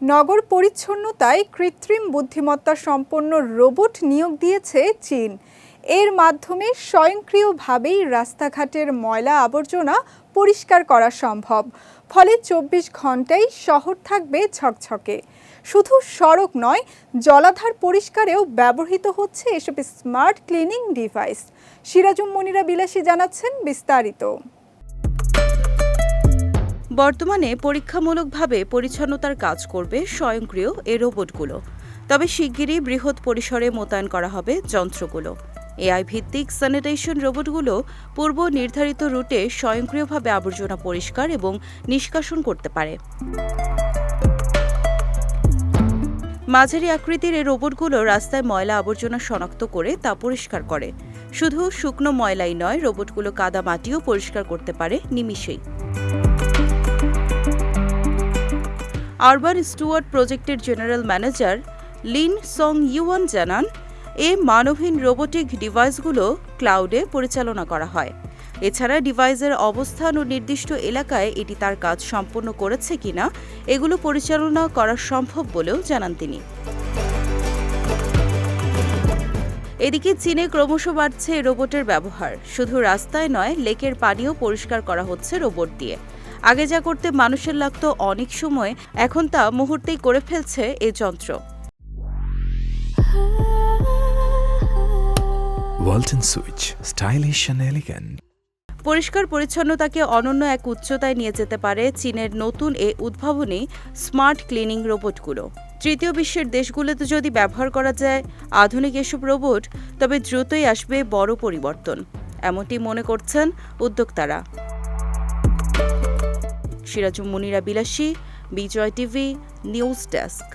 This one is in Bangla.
নগর পরিচ্ছন্নতায় কৃত্রিম বুদ্ধিমত্তা সম্পন্ন রোবট নিয়োগ দিয়েছে চীন। এর মাধ্যমে স্বয়ংক্রিয়ভাবেই রাস্তাঘাটের ময়লা আবর্জনা পরিষ্কার করা সম্ভব। ফলে চব্বিশ ঘন্টাই শহর থাকবে ঝকঝকে। শুধু সড়ক নয়, জলাধার পরিষ্কারেও ব্যবহৃত হচ্ছে এসব smart cleaning device Sirajum Monira Bilashi জানাচ্ছেন বিস্তারিত। বর্তমানে পরীক্ষামূলকভাবে পরিচ্ছন্নতার কাজ করবে স্বয়ংক্রিয় এ রোবটগুলো। তবে শিগগিরই বৃহৎ পরিসরে মোতায়েন করা হবে যন্ত্রগুলো। এআই ভিত্তিক স্যানিটেশন রোবটগুলো পূর্ব নির্ধারিত রুটে স্বয়ংক্রিয়ভাবে আবর্জনা পরিষ্কার এবং নিষ্কাশন করতে পারে। মাঝারি আকৃতির এই রোবটগুলো রাস্তায় ময়লা আবর্জনা শনাক্ত করে তা পরিষ্কার করে। শুধু শুকনো ময়লাই নয়, রোবটগুলো কাদা মাটিও পরিষ্কার করতে পারে নিমিষেই। আরবান স্টুয়ার্ট প্রজেক্টের general manager Lin Song Yuan জানান, এ মানবহীন রোবোটিক ডিভাইসগুলো ক্লাউডে পরিচালনা করা হয়। এছাড়া ডিভাইসের অবস্থান ও নির্দিষ্ট এলাকায় এটি তার কাজ সম্পন্ন করেছে কিনা, এগুলো পরিচালনা করা সম্ভব বলেও জানান তিনি। এদিকে চীনে ক্রমশ বাড়ছে রোবটের ব্যবহার। শুধু রাস্তায় নয়, লেকের পানিও পরিষ্কার করা হচ্ছে রোবট দিয়ে। আগে যা করতে মানুষের লাগত অনেক সময়, এখন তা মুহূর্তেই করে ফেলছে এ যন্ত্র। Stylish and elegant. পরিষ্কার পরিচ্ছন্নতাকে অনন্য এক উচ্চতায় নিয়ে যেতে পারে চীনের নতুন এ উদ্ভাবনী স্মার্ট ক্লিনিং রোবটগুলো। তৃতীয় বিশ্বের দেশগুলোতে যদি ব্যবহার করা যায়, আধুনিক এসব রোবট তবে দ্রুতই আসবে বড় পরিবর্তন, এমনটি মনে করছেন উদ্যোক্তারা। সিরাজুম মুনিরা বিলাসী, বিজয় টিভি, নিউজ ডেস্ক।